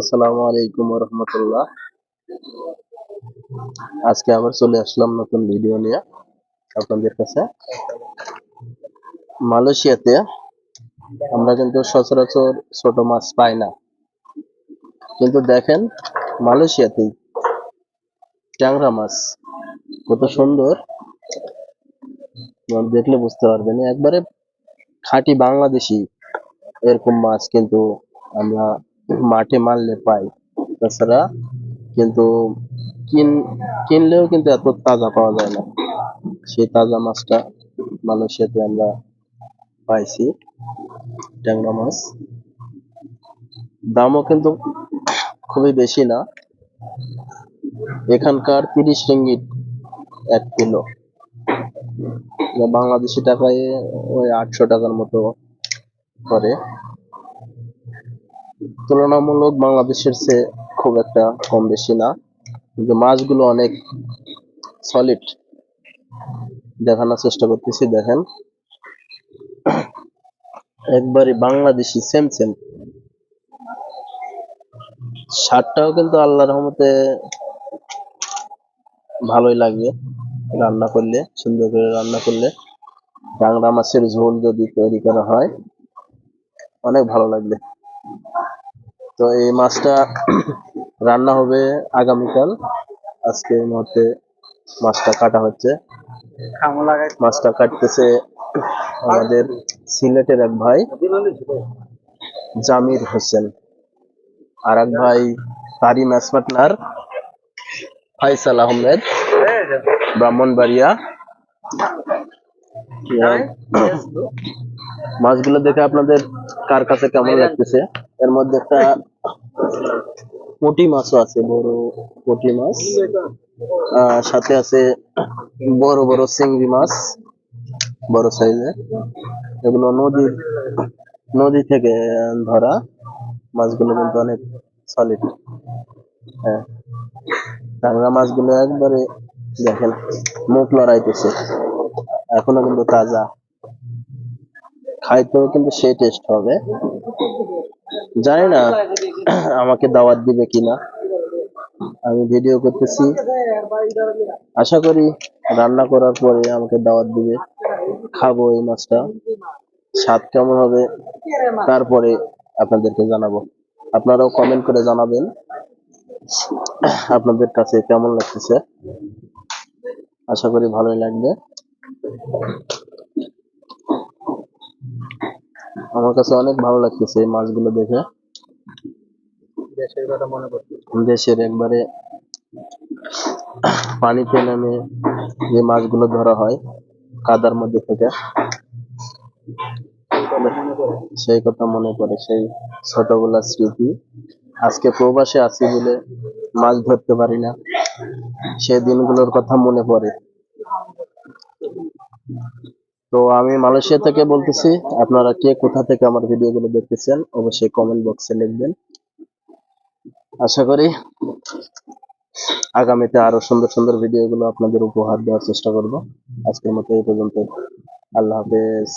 আসসালামু আলাইকুম রহমতুল্লাহ আজকে আবার চলে আসলাম নতুন ভিডিও নিয়ে আপনাদের কাছে। মালয়েশিয়াতে আমরা কিন্তু সচরাচর ছোট মাছ পাই না। কিন্তু দেখেন মালয়েশিয়াতেই ট্যাংরা মাছ কত সুন্দর। দেখলে বুঝতে পারবেন, একবারে খাঁটি বাংলাদেশি এরকম মাছ কিন্তু আমরা মাঠে মারলে পাই। তাছাড়া কিন্তু কিন, কিনলেও কিন্তু এত তাজা পাওয়া যায় না। সেই তাজা মাছটা মালয়েশিয়াতে আমরা পাইছি, ট্যাংরা মাছ। দামও কিন্তু খুবই বেশি না। এখানকার তিরিশ রিঙ্গিত এক কিলো। বাংলাদেশি টাকায় ওই আটশো টাকার মতো করে। তুলনামূলক বাংলাদেশের চেয়ে খুব একটা কম বেশি না। কিন্তু মাছগুলো অনেক সলিড দেখানোর চেষ্টা করতেছি, দেখেন। একবারে বাংলাদেশি সেম সেম স্বাদটাও কিন্তু আল্লাহ রহমতে ভালোই লাগবে রান্না করলে, সুন্দর করে রান্না করলে। বাংলা মাছের ঝোল যদি তৈরি করা হয়, অনেক ভালো লাগবে। তো এই মাছটা রান্না হবে আগামীকাল। আজকে এই মুহূর্তে মাছটা কাটা হচ্ছে। মাছটা কাটতেছে আমাদের সিলেটের এক ভাই জামির হোসেন। আর এক ভাই তারি ম্যাচ পার্টনার ফাইসাল আহমেদ ব্রাহ্মণবাড়িয়া। মাছগুলো দেখে আপনাদের কার কাছে কেমন লাগতেছে? এর মধ্যে একটা পুঁটি মাছও আছে, বড় পুঁটি মাছ। সাথে আছে বড় বড় চিংড়ি মাছ, বড় সাইজের। এগুলো নদীর নদী থেকে ধরা। মাছগুলো কিন্তু অনেক সলিড হ্যাঁ। টাংরা মাছগুলো একবারে দেখেন, মুখ লড়াইতেছে। এখনও কিন্তু তাজা। খাইতেও কিন্তু সেই টেস্ট হবে। জানি না আমাকে দাওয়াত দিবে কিনা। আমি ভিডিও করতেছি। আশা করি রান্না করার পরে আমাকে দাওয়াত দিবে। খাব এই মাছটা। স্বাদ কেমন হবে তারপরে আপনাদেরকে জানাব। আপনারাও কমেন্ট করে জানাবেন আপনাদের কাছে কেমন লাগতেছে। আশা করি ভালোই লাগবে। আমার কাছে অনেক ভালো লাগতেছে এই মাছগুলো দেখে। দেশের কথা মনে করছি দেশের একবারে পানিতে নেমে যে মাছগুলো ধরা হয় কাদার মধ্যে থেকে। সেই কথা মনে পড়ে। সেই ছোটবেলার স্মৃতি। আজকে প্রবাসে আছি বলে মাছ ধরতে পারি না। সেই দিনগুলোর কথা মনে পড়ে। তো আমি মালয়েশিয়া থেকে বলতেছি, আপনারা কে কোথা থেকে আমার ভিডিওগুলো দেখতেছেন, অবশ্যই কমেন্ট বক্সে লিখবেন। আশা করি আগামীতে আরও সুন্দর সুন্দর ভিডিওগুলো আপনাদের উপহার দেওয়ার চেষ্টা করব। আজকের মতো এই পর্যন্ত আল্লাহ হাফেজ।